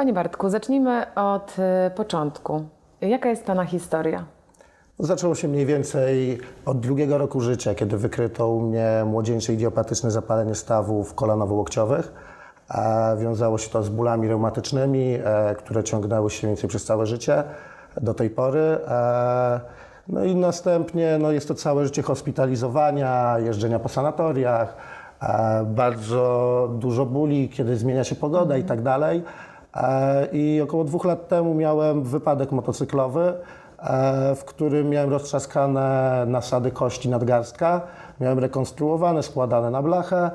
Panie Bartku, zacznijmy od y, początku. Jaka jest Pana historia? Zaczęło się mniej więcej od drugiego roku życia, kiedy wykryto u mnie młodzieńcze idiopatyczne zapalenie stawów kolanowo-łokciowych. Wiązało się to z bólami reumatycznymi, e, które ciągnęły się mniej więcej przez całe życie do tej pory. E, No i następnie no jest to całe życie hospitalizowania, jeżdżenia po sanatoriach, e, bardzo dużo bóli, kiedy zmienia się pogoda i tak dalej. E, I około dwóch lat temu miałem wypadek motocyklowy, e, w którym miałem roztrzaskane nasady kości nadgarstka, miałem rekonstruowane, składane na blachę,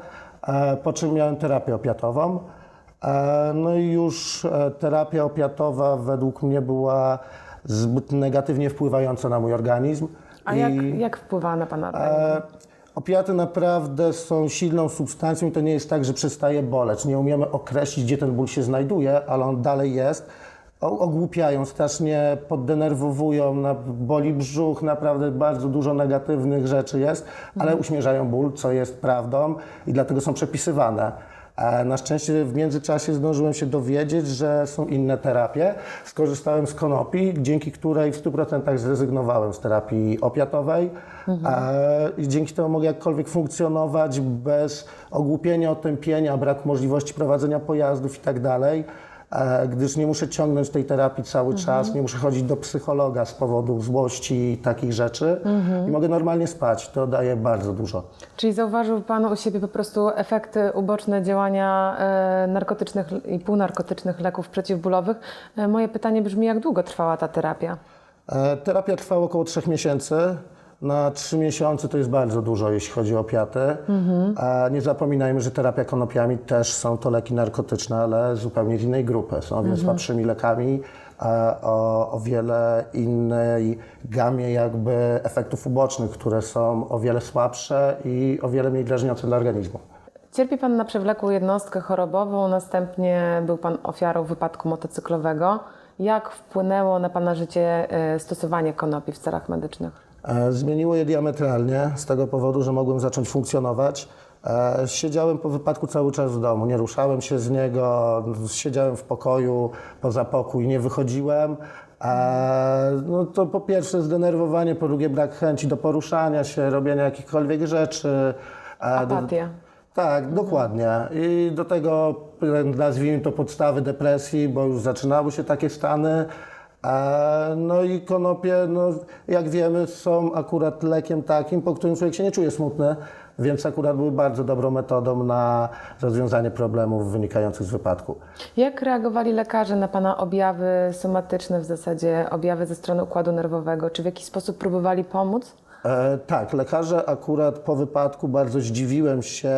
e, po czym miałem terapię opiatową. No i już terapia opiatowa według mnie była zbyt negatywnie wpływająca na mój organizm. A I- jak, jak wpływa na Pana organizm? Opiaty naprawdę są silną substancją i to nie jest tak, że przestaje boleć. Nie umiemy określić, gdzie ten ból się znajduje, ale on dalej jest. Ogłupiają, strasznie poddenerwowują, boli brzuch, naprawdę bardzo dużo negatywnych rzeczy jest, ale uśmierzają ból, co jest prawdą i dlatego są przepisywane. E, Na szczęście w międzyczasie zdążyłem się dowiedzieć, że są inne terapie. Skorzystałem z konopi, dzięki której w 100% zrezygnowałem z terapii opiatowej e, i dzięki temu mogę jakkolwiek funkcjonować bez ogłupienia, otępienia, brak możliwości prowadzenia pojazdów i tak dalej. e, Gdyż nie muszę ciągnąć tej terapii cały czas, nie muszę chodzić do psychologa z powodu złości i takich rzeczy i mogę normalnie spać. To daje bardzo dużo. Czyli zauważył Pan u siebie po prostu efekty uboczne działania e, narkotycznych i półnarkotycznych leków przeciwbólowych. E, moje pytanie brzmi, jak długo trwała ta terapia? E, Terapia trwała około 3 miesięcy. Na 3 miesiące to jest bardzo dużo, jeśli chodzi o opiaty. A nie zapominajmy, że terapia konopiami też są to leki narkotyczne, ale zupełnie z innej grupy. Są o wiele słabszymi lekami, o, o wiele innej gamie jakby efektów ubocznych, które są o wiele słabsze i o wiele mniej drażniące dla organizmu. Cierpi Pan na przewlekłą jednostkę chorobową, następnie był Pan ofiarą wypadku motocyklowego. Jak wpłynęło na Pana życie e, stosowanie konopi w celach medycznych? E, Zmieniło je diametralnie z tego powodu, że mogłem zacząć funkcjonować. E, Siedziałem po wypadku cały czas w domu, nie ruszałem się z niego, siedziałem w pokoju, poza pokój, nie wychodziłem. E, No to po pierwsze zdenerwowanie, po drugie brak chęci do poruszania się, robienia jakichkolwiek rzeczy. Apatia. tak, dokładnie. I do tego nazwijmy to podstawy depresji, bo już zaczynały się takie stany. No i konopie, no, jak wiemy, są akurat lekiem takim, po którym człowiek się nie czuje smutny, więc akurat były bardzo dobrą metodą na rozwiązanie problemów wynikających z wypadku. Jak reagowali lekarze na Pana objawy somatyczne, w zasadzie objawy ze strony układu nerwowego? Czy w jakiś sposób próbowali pomóc? E, tak, lekarze akurat po wypadku bardzo zdziwiłem się,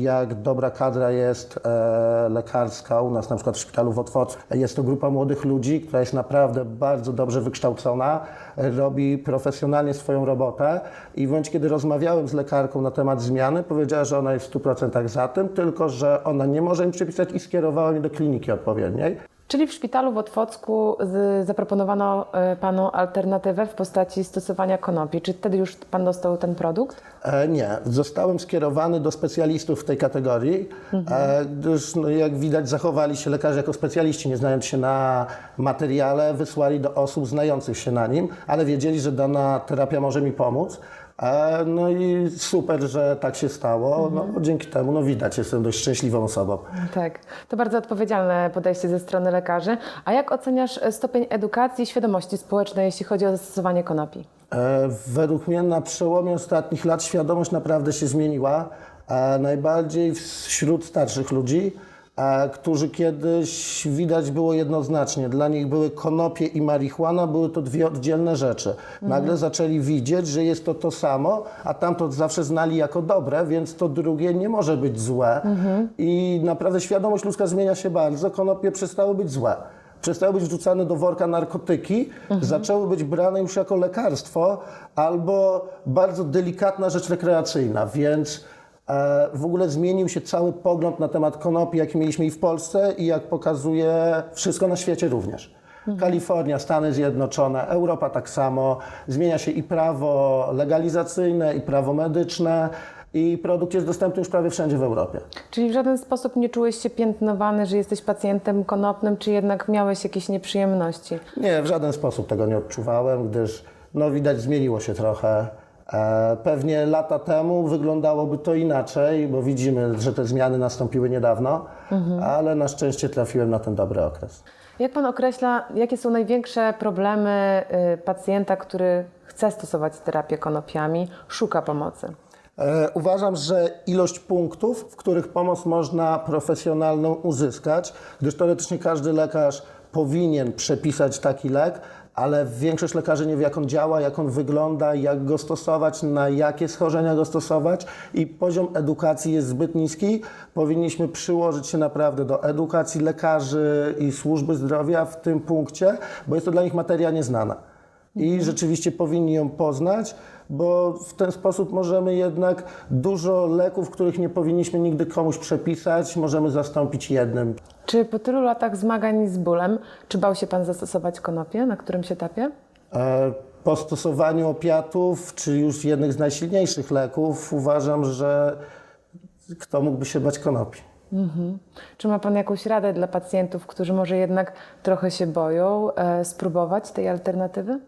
jak dobra kadra jest e, lekarska u nas, na przykład w szpitalu w Otwocku. Jest to grupa młodych ludzi, która jest naprawdę bardzo dobrze wykształcona, robi profesjonalnie swoją robotę i w momencie, kiedy rozmawiałem z lekarką na temat zmiany, powiedziała, że ona jest w 100% za tym, tylko że ona nie może mi przepisać i skierowała mnie do kliniki odpowiedniej. Czyli w szpitalu w Otwocku zaproponowano e, Panu alternatywę w postaci stosowania konopi. Czy wtedy już Pan dostał ten produkt? E, nie, zostałem skierowany do specjalistów w tej kategorii, e, gdyż no, jak widać zachowali się lekarze jako specjaliści, nie znając się na materiale, wysłali do osób znających się na nim, ale wiedzieli, że dana terapia może mi pomóc. E, no i super, że tak się stało. No, dzięki temu no, widać, jestem dość szczęśliwą osobą. Tak, to bardzo odpowiedzialne podejście ze strony lekarzy. A jak oceniasz e, stopień edukacji i świadomości społecznej, jeśli chodzi o zastosowanie konopi? E, Według mnie na przełomie ostatnich lat świadomość naprawdę się zmieniła. E, Najbardziej wśród starszych ludzi, którzy kiedyś widać było jednoznacznie. Dla nich były konopie i marihuana, były to dwie oddzielne rzeczy. Nagle zaczęli widzieć, że jest to to samo, a tamto zawsze znali jako dobre, więc to drugie nie może być złe. I naprawdę świadomość ludzka zmienia się bardzo. Konopie przestały być złe przestały być wrzucane do worka narkotyki, zaczęły być brane już jako lekarstwo albo bardzo delikatna rzecz rekreacyjna, więc e, w ogóle zmienił się cały pogląd na temat konopi, jaki mieliśmy i w Polsce i jak pokazuje wszystko na świecie również. Kalifornia, Stany Zjednoczone, Europa tak samo. Zmienia się i prawo legalizacyjne, i prawo medyczne. i produkt jest dostępny już prawie wszędzie w Europie. Czyli w żaden sposób nie czułeś się piętnowany, że jesteś pacjentem konopnym, czy jednak miałeś jakieś nieprzyjemności? Nie, w żaden sposób tego nie odczuwałem, gdyż no widać zmieniło się trochę. E, pewnie lata temu wyglądałoby to inaczej, bo widzimy, że te zmiany nastąpiły niedawno, ale na szczęście trafiłem na ten dobry okres. Jak pan określa, jakie są największe problemy y, pacjenta, który chce stosować terapię konopiami, szuka pomocy? E, Uważam, że ilość punktów, w których pomoc można profesjonalną uzyskać, gdyż teoretycznie każdy lekarz powinien przepisać taki lek, ale większość lekarzy nie wie, jak on działa, jak on wygląda, jak go stosować, na jakie schorzenia go stosować i poziom edukacji jest zbyt niski. Powinniśmy przyłożyć się naprawdę do edukacji lekarzy i służby zdrowia w tym punkcie, bo jest to dla nich materia nieznana i rzeczywiście powinni ją poznać, bo w ten sposób możemy jednak dużo leków, których nie powinniśmy nigdy komuś przepisać, możemy zastąpić jednym. Czy po tylu latach zmagań z bólem, czy bał się pan zastosować konopie na którymś etapie? E, Po stosowaniu opiatów, czy już jednych z najsilniejszych leków, uważam, że kto mógłby się bać konopi? Czy ma pan jakąś radę dla pacjentów, którzy może jednak trochę się boją, e, spróbować tej alternatywy?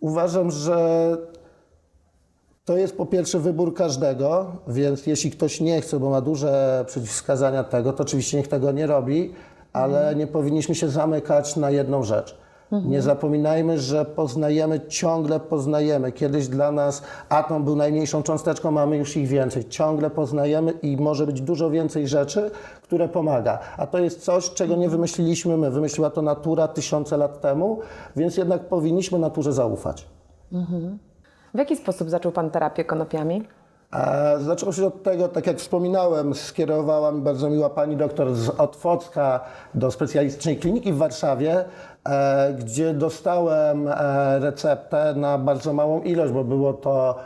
Uważam, że to jest po pierwsze wybór każdego, więc jeśli ktoś nie chce, bo ma duże przeciwwskazania tego, to oczywiście niech tego nie robi, ale nie powinniśmy się zamykać na jedną rzecz. Nie zapominajmy, że poznajemy, ciągle poznajemy. Kiedyś dla nas atom był najmniejszą cząsteczką, mamy już ich więcej. Ciągle poznajemy i może być dużo więcej rzeczy, które pomaga. A to jest coś, czego nie wymyśliliśmy my. Wymyśliła to natura tysiące lat temu, więc jednak powinniśmy naturze zaufać. W jaki sposób zaczął pan terapię konopiami? E, Zaczęło się od tego, tak jak wspominałem, skierowała mi bardzo miła pani doktor z Otwocka do specjalistycznej kliniki w Warszawie, e, gdzie dostałem e, receptę na bardzo małą ilość, bo było to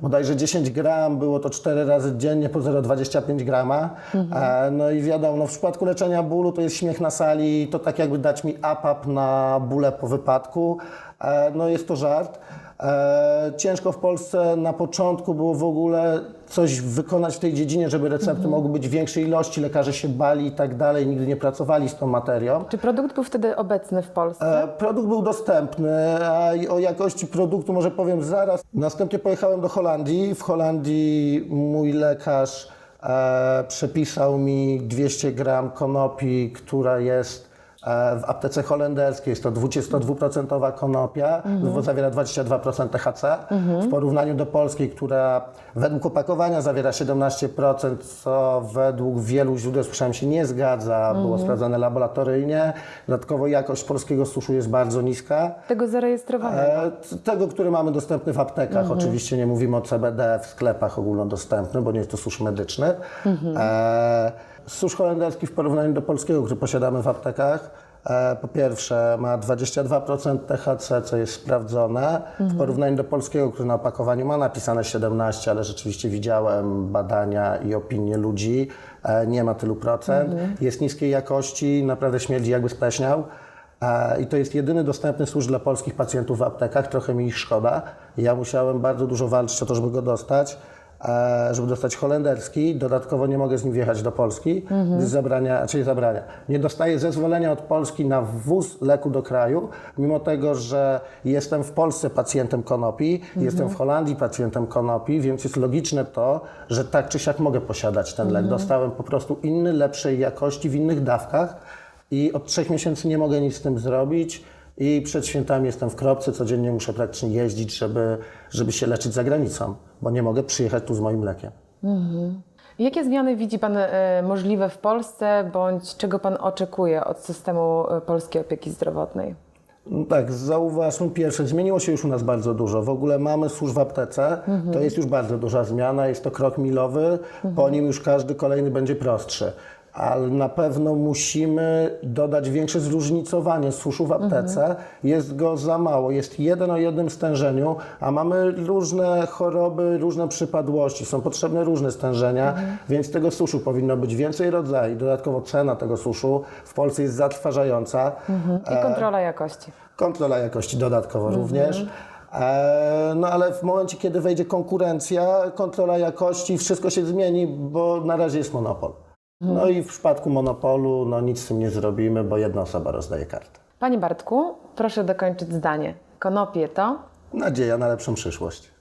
bodajże 10 gram, było to 4 razy dziennie po 0,25 grama. E, No i wiadomo, no w przypadku leczenia bólu to jest śmiech na sali, to tak jakby dać mi APAP na bóle po wypadku. E, No jest to żart. E, ciężko w Polsce na początku było w ogóle coś wykonać w tej dziedzinie, żeby recepty mogły być w większej ilości, lekarze się bali i tak dalej, nigdy nie pracowali z tą materią. Czy produkt był wtedy obecny w Polsce? E, Produkt był dostępny, a o jakości produktu może powiem zaraz. Następnie pojechałem do Holandii. W Holandii mój lekarz e, przepisał mi 200 gram konopi, która jest w aptece holenderskiej. Jest to 22% konopia, bo zawiera 22% THC. W porównaniu do polskiej, która według opakowania zawiera 17%, co według wielu źródeł słyszałem się nie zgadza, było sprawdzane laboratoryjnie. Dodatkowo jakość polskiego suszu jest bardzo niska. Tego zarejestrowanego. E, Tego, który mamy dostępny w aptekach. Oczywiście nie mówimy o CBD w sklepach ogólnodostępnym, bo nie jest to susz medyczny. E, susz holenderski w porównaniu do polskiego, który posiadamy w aptekach, e, po pierwsze ma 22% THC, co jest sprawdzone. W porównaniu do polskiego, który na opakowaniu ma napisane 17, ale rzeczywiście widziałem badania i opinie ludzi, e, nie ma tylu procent. Jest niskiej jakości, naprawdę śmierdzi jakby spleśniał. E, I to jest jedyny dostępny służ dla polskich pacjentów w aptekach. Trochę mi ich szkoda. Ja musiałem bardzo dużo walczyć o to, żeby go dostać, żeby dostać holenderski. Dodatkowo nie mogę z nim wjechać do Polski, gdyż zabrania, czyli zabrania. Nie dostaję zezwolenia od Polski na wwóz leku do kraju, mimo tego, że jestem w Polsce pacjentem konopi, jestem w Holandii pacjentem konopi, więc jest logiczne to, że tak czy siak mogę posiadać ten lek. Dostałem po prostu inny, lepszej jakości, w innych dawkach i od trzech miesięcy nie mogę nic z tym zrobić. I przed świętami jestem w kropce, codziennie muszę praktycznie jeździć, żeby, żeby się leczyć za granicą, bo nie mogę przyjechać tu z moim lekiem. Jakie zmiany widzi Pan e, możliwe w Polsce, bądź czego Pan oczekuje od systemu e, polskiej opieki zdrowotnej? No tak, zauważmy pierwsze, zmieniło się już u nas bardzo dużo. W ogóle mamy służ w aptece, to jest już bardzo duża zmiana, jest to krok milowy, po nim już każdy kolejny będzie prostszy. Ale na pewno musimy dodać większe zróżnicowanie suszu w aptece. Jest go za mało. Jest jeden o jednym stężeniu, a mamy różne choroby, różne przypadłości. Są potrzebne różne stężenia, więc tego suszu powinno być więcej rodzajów. Dodatkowo cena tego suszu w Polsce jest zatrważająca. I kontrola jakości. Kontrola jakości dodatkowo również. E, No ale w momencie, kiedy wejdzie konkurencja, kontrola jakości, wszystko się zmieni, bo na razie jest monopol. No i w przypadku monopolu no nic z tym nie zrobimy, bo jedna osoba rozdaje kartę. Panie Bartku, proszę dokończyć zdanie. Konopie to? Nadzieja na lepszą przyszłość.